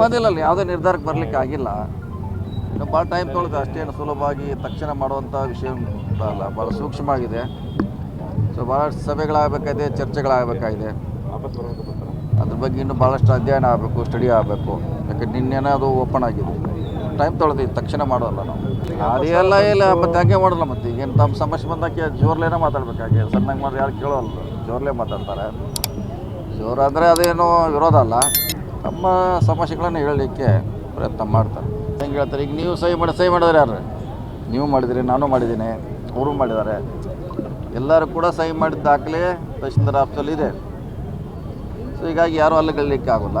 ಬಂದಿಲ್ಲ ಯಾವುದೇ ನಿರ್ಧಾರಕ್ಕೆ ಬರಲಿಕ್ಕೆ ಆಗಿಲ್ಲ. ಭಾಳ ಟೈಮ್ ತೊಳೆದು ಅಷ್ಟೇನು ಸುಲಭವಾಗಿ ತಕ್ಷಣ ಮಾಡುವಂಥ ವಿಷಯ ಅಲ್ಲ ಭಾಳ ಸೂಕ್ಷ್ಮವಾಗಿದೆ. ಸೊ ಭಾಳಷ್ಟು ಸಭೆಗಳಾಗಬೇಕಾಗಿದೆ ಚರ್ಚೆಗಳಾಗಬೇಕಾಗಿದೆ ಅದ್ರ ಬಗ್ಗೆ ಇನ್ನೂ ಭಾಳಷ್ಟು ಅಧ್ಯಯನ ಆಗಬೇಕು ಸ್ಟಡಿ ಆಗಬೇಕು. ಯಾಕೆ ನಿನ್ನೆನೇ ಅದು ಓಪನ್ ಆಗಿದೆ. ಟೈಮ್ ತೊಳೆದು ತಕ್ಷಣ ಮಾಡೋಲ್ಲ ನಾವು. ಅದೆಲ್ಲ ಇಲ್ಲ ಮತ್ತೆ ಹಂಗೆ ಮಾಡಲ್ಲ ಮತ್ತೆ. ಈಗೇನು ತಮ್ಮ ಸಮಸ್ಯೆ ಬಂದಾಕೆ ಜೋರ್ಲೇನೇ ಮಾತಾಡ್ಬೇಕಾಗಿ ಸಣ್ಣಗೆ ಮಾಡಿ ಯಾರು ಕೇಳೋಲ್ಲ. ಜೋರ್ಲೇ ಮಾತಾಡ್ತಾರೆ. ಜೋರು ಅಂದರೆ ಅದೇನು ವಿರೋಧ ಅಲ್ಲ. ತಮ್ಮ ಸಮಸ್ಯೆಗಳನ್ನು ಹೇಳಲಿಕ್ಕೆ ಪ್ರಯತ್ನ ಮಾಡ್ತಾರೆ. ಹೆಂಗೆ ಹೇಳ್ತಾರೆ, ಈಗ ನೀವು ಸಹಿ ಮಾಡಿ, ಸಹಿ ಮಾಡಿದ್ರೆ ಯಾರು? ನೀವು ಮಾಡಿದಿರಿ, ನಾನು ಮಾಡಿದ್ದೀನಿ ಅವರು ಮಾಡಿದ್ದಾರೆ. ಎಲ್ಲರೂ ಕೂಡ ಸಹಿ ಮಾಡಿದ ದಾಖಲೆ ತಹಶೀಲ್ದಾರ್ ಆಫೀಸಲ್ಲಿ ಇದೆ. ಸೊ ಹೀಗಾಗಿ ಯಾರೂ ಅಲ್ಲಿಗಳಿಕ್ಕೆ ಆಗೋಲ್ಲ.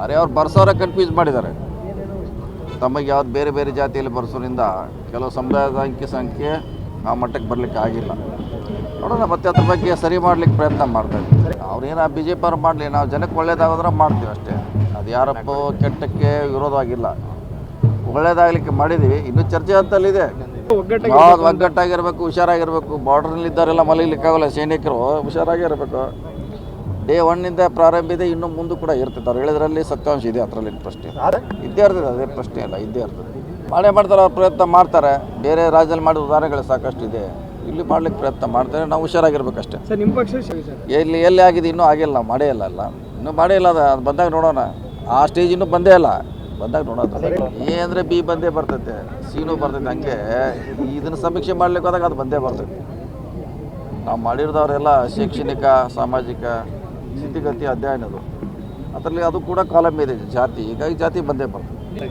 ಆದರೆ ಅವ್ರು ಬರ್ಸೋರೆ ಕನ್ಫ್ಯೂಸ್ ಮಾಡಿದ್ದಾರೆ. ತಮಗೆ ಯಾವ್ದು ಬೇರೆ ಬೇರೆ ಜಾತಿಯಲ್ಲಿ ಬರ್ಸೋದ್ರಿಂದ ಕೆಲವು ಸಮುದಾಯದ ಅಂಕಿ ಸಂಖ್ಯೆ ಆ ಮಟ್ಟಕ್ಕೆ ಬರಲಿಕ್ಕೆ ಆಗಿಲ್ಲ. ನೋಡೋಣ ಮತ್ತೆ ಅದ್ರ ಬಗ್ಗೆ ಸರಿ ಮಾಡಲಿಕ್ಕೆ ಪ್ರಯತ್ನ ಮಾಡ್ತಾ ಇದ್ದೀವಿ ಅವ್ರೇನು ಬಿ ಜೆ ಪಿ ಅವ್ರು ಮಾಡಲಿ ನಾವು ಜನಕ್ಕೆ ಒಳ್ಳೇದಾಗೋದ್ರೆ ಮಾಡ್ತೀವಿ ಅಷ್ಟೇ. ಅದು ಯಾರಪ್ಪ ಕೆಟ್ಟಕ್ಕೆ ವಿರೋಧವಾಗಿಲ್ಲ. ಒಳ್ಳೇದಾಗಲಿಕ್ಕೆ ಮಾಡಿದ್ದೀವಿ ಇನ್ನು ಚರ್ಚೆ ಅಂತಲ್ಲಿದೆ. ಯಾವ್ದು ಒಗ್ಗಟ್ಟಾಗಿರ್ಬೇಕು ಹುಷಾರಾಗಿರ್ಬೇಕು ಬಾರ್ಡ್ರ್ನಲ್ಲಿ ಇದ್ದಾರೆಲ್ಲ ಮಲಗಲಿಕ್ಕಾಗಲ್ಲ ಸೈನಿಕರು ಹುಷಾರಾಗಿರ್ಬೇಕು. ಡೇ ಒನ್ನಿಂದ ಪ್ರಾರಂಭ ಇದೆ ಇನ್ನೂ ಮುಂದೆ ಕೂಡ ಇರ್ತದೆ ಅವ್ರು ಹೇಳಿದ್ರಲ್ಲಿ ಸತ್ಯಾಂಶ ಇದೆ ಅದರಲ್ಲಿ ಪ್ರಶ್ನೆ ಪ್ರಶ್ನೆ ಇದ್ದೇ ಇರ್ತದೆ ಅದೇ ಪ್ರಶ್ನೆ ಇಲ್ಲ ಇದ್ದೇ ಇರ್ತದೆ ಮಾಡೇ ಮಾಡ್ತಾರೆ ಅವ್ರು ಪ್ರಯತ್ನ ಮಾಡ್ತಾರೆ. ಬೇರೆ ರಾಜ್ಯದಲ್ಲಿ ಮಾಡಿದ ಉದಾಹರಣೆಗಳು ಸಾಕಷ್ಟು ಇದೆ ಇಲ್ಲಿ ಮಾಡ್ಲಿಕ್ಕೆ ಪ್ರಯತ್ನ ಮಾಡ್ತಾರೆ ನಾವು ಹುಷಾರಾಗಿರ್ಬೇಕಷ್ಟೇ. ಸರ್ ನಿಮ್ಮ ಪಕ್ಷ ಸರ್ ಎಲ್ಲಿ ಎಲ್ಲಿ ಆಗಿದೆ ಇನ್ನೂ ಆಗಿಲ್ಲ ಮಾಡೇ ಇಲ್ಲ ಅಲ್ಲ. ಇನ್ನೂ ಮಾಡೇ ಇಲ್ಲ ಅದು ಅದು ಬಂದಾಗ ನೋಡೋಣ. ಆ ಸ್ಟೇಜ್ ಇನ್ನೂ ಬಂದೇ ಇಲ್ಲ. ಬಂದಾಗ ನೋಡೋಣ. ಏ ಅಂದರೆ ಬಿ ಬಂದೇ ಬರ್ತೈತೆ ಸೀನು ಬರ್ತೈತೆ ಹಂಗೆ. ಇದನ್ನು ಸಮೀಕ್ಷೆ ಮಾಡ್ಲಿಕ್ಕೆ ಹೋದಾಗ ಅದು ಬಂದೇ ಬರ್ತೈತೆ. ನಾವು ಮಾಡಿರೋದವರೆಲ್ಲ ಶೈಕ್ಷಣಿಕ ಸಾಮಾಜಿಕ ಸ್ಥಿತಿಗತಿ ಅಧ್ಯಯನದು ಅದರಲ್ಲಿ ಅದು ಕೂಡ ಕಾಲಮ್ ಇದೆ ಜಾತಿ. ಹೀಗಾಗಿ ಜಾತಿ ಬಂದೇ ಬರ್ತದೆ